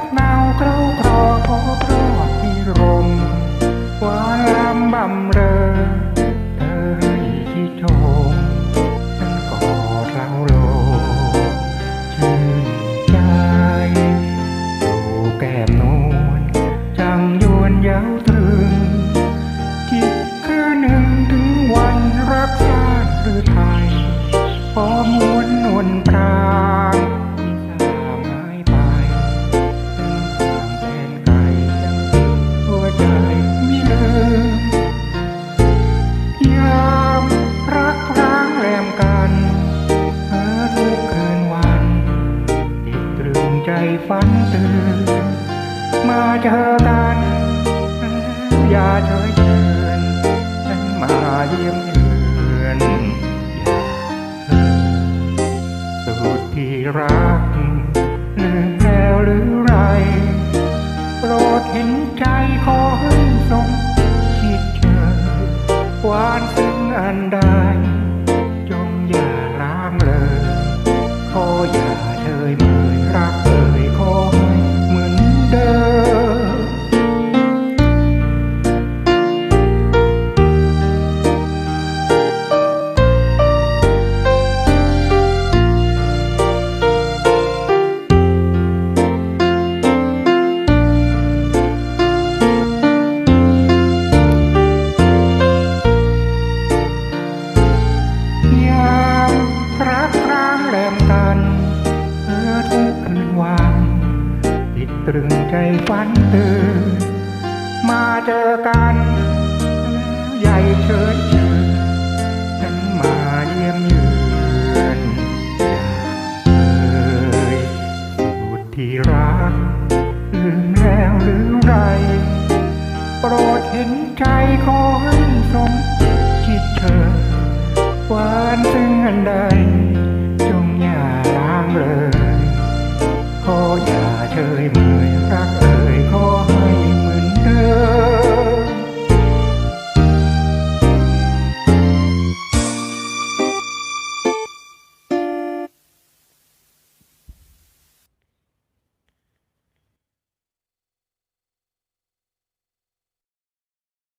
บหนาวเกล้ากรอขอพรอดที่รมวารามบำเร ฝันตื่นมาเจอกัน อย่าเฉยเชิญฉันมาเยี่ยมเยือนอย่าเธอสุดที่รักลืมแล้วหรือไรโปรดเห็นใจขอให้ทรงคิดเชยหวานซึ้งอันใด รึงใจฝันตื่นมาเจอกันใหญ่เชิญเชิญฉันมาเยี่ยมเยือนเอ่ยสุดที่รักลืมแล้วหรือไร โปรดเห็นใจขอให้สมจิตเธอวานซึ่งอันใดจงอย่าล้างเลยขออย่าเชยเมือ